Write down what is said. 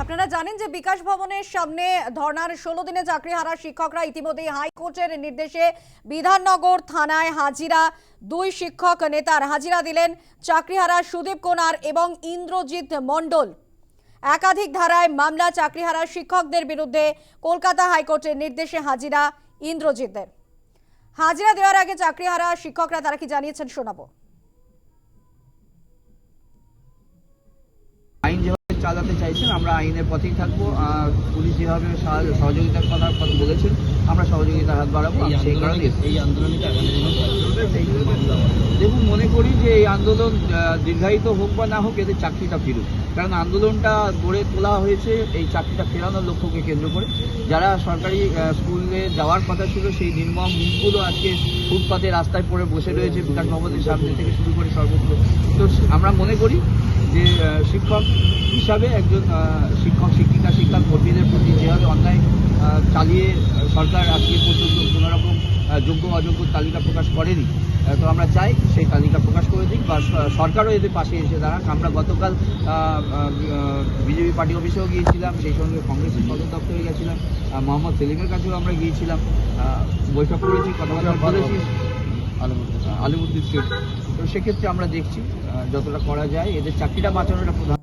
আপনারা জানেন যে বিকাশ ভবনের সামনে ধর্নার ষোলো দিনে চাকরি হারা শিক্ষকরা ইতিমধ্যেই হাইকোর্টের নির্দেশে বিধাননগর থানায় হাজিরা দুই শিক্ষক নেতার হাজিরা দিলেন চাকরিহারা সুদীপ কোনার এবং ইন্দ্রজিৎ মণ্ডল। একাধিক ধারায় মামলা চাকরিহারা শিক্ষকদের বিরুদ্ধে কলকাতা হাইকোর্টের নির্দেশে হাজিরা ইন্দ্রজিতের হাজিরা দেওয়ার আগে চাকরিহারা শিক্ষকরা তারা কি জানিয়েছেন শোনাবো। চালাতে চাইছেন আমরা আইনের পথেই থাকব। আর পুলিশ যেভাবে সহযোগিতার কথা কথা বলেছেন আমরা সহযোগিতার হাত বাড়াবো। সেই কারণে এই আন্দোলনে কি আগামী দিনে দেখুন মনে করি যে এই আন্দোলন দীর্ঘায়িত হোক বা না হোক এদের চাকরিটা ফিরুক। কারণ আন্দোলনটা গড়ে তোলা হয়েছে এই চাকরিটা ফেরানোর লক্ষ্যকে কেন্দ্র করে। যারা সরকারি স্কুলে যাওয়ার কথা ছিল সেই নির্মম মুখগুলো আজকে ফুটপাতে রাস্তায় পড়ে বসে রয়েছে বিকাশ ভবনের সামনে থেকে শুরু করে সর্বত্র। তো আমরা মনে করি যে শিক্ষক হিসাবে একজন শিক্ষক শিক্ষিকা শিক্ষা কর্মীদের প্রতি যেভাবে অন্যায় চালিয়ে সরকার আজকে পর্যন্ত কোনো রকম যোগ্য অযোগ্য তালিকা প্রকাশ করেনি। তো আমরা চাই সেই তালিকা প্রকাশ করে দিক বা সরকারও এদের পাশে এসে দাঁড়াক। আমরা গতকাল বিজেপি পার্টি অফিসেও গিয়েছিলাম সেই সঙ্গে কংগ্রেসের সদর দপ্তরে গেছিলাম মোহাম্মদ সেলিমের কাছেও আমরা গিয়েছিলাম বৈঠক করেছি কথাবার্তা বলেছি। আলিমুদ্দিন স্টেট তো সেক্ষেত্রে আমরা দেখছি যতটা করা যায়। এদের চাকরিটা বাঁচানোটা প্রধান।